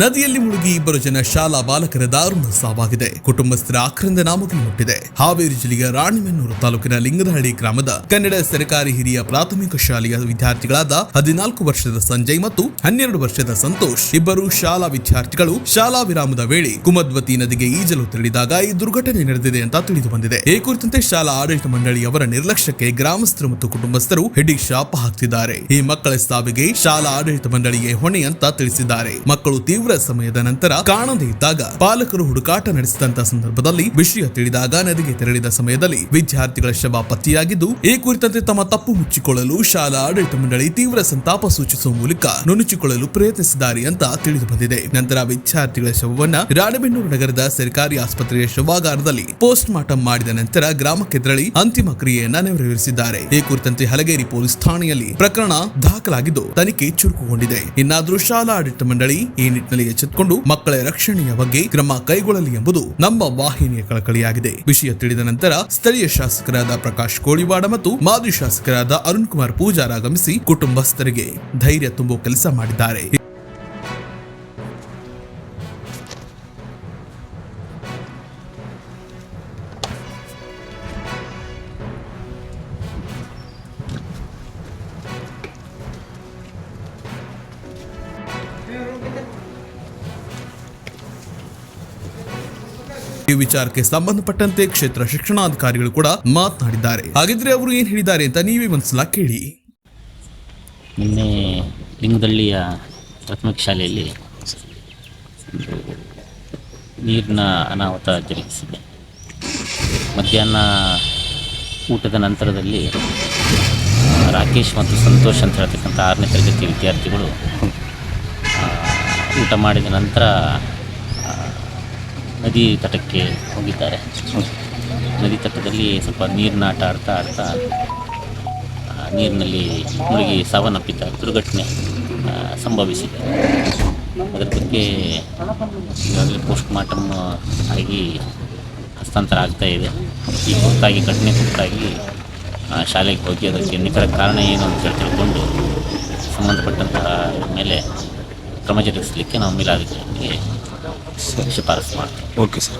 ನದಿಯಲ್ಲಿ ಮುಳುಗಿ ಇಬ್ಬರು ಜನ ಶಾಲಾ ಬಾಲಕರ ದಾರುಣ ಸಾವಾಗಿದೆ. ಕುಟುಂಬಸ್ಥರ ಆಕ್ರಂದ ನಾಮಗಳು ಮುಟ್ಟಿದೆ. ಹಾವೇರಿ ಜಿಲ್ಲೆಯ ರಾಣಿಬೆನ್ನೂರು ತಾಲೂಕಿನ ಲಿಂಗದಹಳ್ಳಿ ಗ್ರಾಮದ ಕನ್ನಡ ಸರ್ಕಾರಿ ಹಿರಿಯ ಪ್ರಾಥಮಿಕ ಶಾಲೆಯ ವಿದ್ಯಾರ್ಥಿಗಳಾದ ಹದಿನಾಲ್ಕು ವರ್ಷದ ಸಂಜಯ್ ಮತ್ತು ಹನ್ನೆರಡು ವರ್ಷದ ಸಂತೋಷ್ ಇಬ್ಬರು ಶಾಲಾ ವಿದ್ಯಾರ್ಥಿಗಳು ಶಾಲಾ ವಿರಾಮದ ವೇಳೆ ಕುಮದ್ವತಿ ನದಿಗೆ ಈಜಲು ತೆರಳಿದಾಗ ಈ ದುರ್ಘಟನೆ ನಡೆದಿದೆ ಅಂತ ತಿಳಿದು ಬಂದಿದೆ. ಈ ಕುರಿತಂತೆ ಶಾಲಾ ಆಡಳಿತ ಮಂಡಳಿಯವರ ನಿರ್ಲಕ್ಷ್ಯಕ್ಕೆ ಗ್ರಾಮಸ್ಥರು ಮತ್ತು ಕುಟುಂಬಸ್ಥರು ಹಿಡಿ ಶಾಪ ಹಾಕ್ತಿದ್ದಾರೆ. ಈ ಮಕ್ಕಳ ಸಾವಿಗೆ ಶಾಲಾ ಆಡಳಿತ ಮಂಡಳಿಗೆ ಹೊಣೆ ಅಂತ ತಿಳಿಸಿದ್ದಾರೆ. ಮಕ್ಕಳು ತೀವ್ರ ಸಮಯದ ನಂತರ ಕಾಣದೇ ಇದ್ದಾಗ ಪಾಲಕರು ಹುಡುಕಾಟ ನಡೆಸಿದಂತಹ ಸಂದರ್ಭದಲ್ಲಿ ವಿಷಯ ತಿಳಿದಾಗ ನದಿಗೆ ತೆರಳಿದ ಸಮಯದಲ್ಲಿ ವಿದ್ಯಾರ್ಥಿಗಳ ಶವ ಪತ್ತೆಯಾಗಿದ್ದು, ಈ ಕುರಿತಂತೆ ತಮ್ಮ ತಪ್ಪು ಮುಚ್ಚಿಕೊಳ್ಳಲು ಶಾಲಾ ಆಡಳಿತ ಮಂಡಳಿ ತೀವ್ರ ಸಂತಾಪ ಸೂಚಿಸುವ ಮೂಲಕ ನುಣುಚಿಕೊಳ್ಳಲು ಪ್ರಯತ್ನಿಸಿದ್ದಾರೆ ಅಂತ ತಿಳಿದು ಬಂದಿದೆ ನಂತರ ವಿದ್ಯಾರ್ಥಿಗಳ ಶವವನ್ನ ರಾಣೆಬೆನ್ನೂರು ನಗರದ ಸರ್ಕಾರಿ ಆಸ್ಪತ್ರೆಯ ಶವಾಗಾರದಲ್ಲಿ ಪೋಸ್ಟ್ ಮಾರ್ಟಂ ಮಾಡಿದ ನಂತರ ಗ್ರಾಮಕ್ಕೆ ತೆರಳಿ ಅಂತಿಮ ಕ್ರಿಯೆಯನ್ನ ನೆರವೇರಿಸಿದ್ದಾರೆ. ಈ ಕುರಿತಂತೆ ಹಲಗೇರಿ ಪೊಲೀಸ್ ಠಾಣೆಯಲ್ಲಿ ಪ್ರಕರಣ ದಾಖಲಾಗಿದ್ದು, ತನಿಖೆ ಚುರುಕುಗೊಂಡಿದೆ. ಇನ್ನಾದರೂ ಶಾಲಾ ಆಡಳಿತ ಮಂಡಳಿ ಈ ನಿಟ್ಟಿನಲ್ಲಿ ಎಚ್ಚೆತ್ತುಕೊಂಡು ಮಕ್ಕಳ ರಕ್ಷಣೆಯ ಬಗ್ಗೆ ಕ್ರಮ ಕೈಗೊಳ್ಳಲಿ ಎಂಬುದು ನಮ್ಮ ವಾಹಿನಿಯ ಕಳಕಳಿಯಾಗಿದೆ. ವಿಷಯ ತಿಳಿದ ನಂತರ ಸ್ಥಳೀಯ ಶಾಸಕರಾದ ಪ್ರಕಾಶ್ ಕೋಳಿವಾಡ ಮತ್ತು ಮಾಜಿ ಶಾಸಕರಾದ ಅರುಣ್ ಕುಮಾರ್ ಪೂಜಾರ್ ಆಗಮಿಸಿ ಕುಟುಂಬಸ್ಥರಿಗೆ ಧೈರ್ಯ ತುಂಬುವ ಕೆಲಸ ಮಾಡಿದ್ದಾರೆ. ಈ ವಿಚಾರಕ್ಕೆ ಸಂಬಂಧಪಟ್ಟಂತೆ ಕ್ಷೇತ್ರ ಶಿಕ್ಷಣಾಧಿಕಾರಿಗಳು ಕೂಡ ಮಾತನಾಡಿದ್ದಾರೆ. ಹಾಗಿದ್ರೆ ಅವರು ಏನ್ ಹೇಳಿದ್ದಾರೆ ಅಂತ ನೀವೇ ಒಂದ್ಸಲ ಕೇಳಿ. ನಿನ್ನೆ ಲಿಂಗದಳ್ಳಿಯ ಪ್ರಾಥಮಿಕ ಶಾಲೆಯಲ್ಲಿ ನೀರಿನ ಅನಾಹುತ ಜರುಗಿಸಿದೆ. ಮಧ್ಯಾಹ್ನ ಊಟದ ನಂತರದಲ್ಲಿ ರಾಕೇಶ್ ಮತ್ತು ಸಂತೋಷ್ ಅಂತ ಹೇಳ್ತಕ್ಕಂಥ ಆರನೇ ತರಗತಿ ವಿದ್ಯಾರ್ಥಿಗಳು ಊಟ ಮಾಡಿದ ನಂತರ ನದಿ ತಟಕ್ಕೆ ಹೋಗಿದ್ದಾರೆ. ನದಿ ತಟದಲ್ಲಿ ಸ್ವಲ್ಪ ನೀರಿನ ಆಟ ಆಡ್ತಾ ಆಡ್ತಾ ನೀರಿನಲ್ಲಿ ಮುಳುಗಿ ಸಾವನ್ನಪ್ಪಿದ್ದ ದುರ್ಘಟನೆ ಸಂಭವಿಸಿದೆ. ಅದರ ಬಗ್ಗೆ ಈಗಾಗಲೇ ಪೋಸ್ಟ್ ಮಾರ್ಟಮ್ ಆಗಿ ಹಸ್ತಾಂತರ ಆಗ್ತಾ ಇದೆ. ಈ ಕುರಿತಾಗಿ ಘಟನೆ ಕುರಿತಾಗಿ ಶಾಲೆಗೆ ಹೋಗಿ ಅದಕ್ಕೆ ನಿಖರ ಕಾರಣ ಏನು ಅಂತ ಹೇಳಿ ತಿಳ್ಕೊಂಡು ಸಂಬಂಧಪಟ್ಟಂತಹ ಮೇಲೆ ಕ್ರಮ ಜರುಗಿಸಲಿಕ್ಕೆ ನಾವು ಮೇಲಾಧಿಕಾರಿಗೆ ಶಿಫಾರಸು ಮಾಡ್ತೀವಿ ಓಕೆ ಸರ್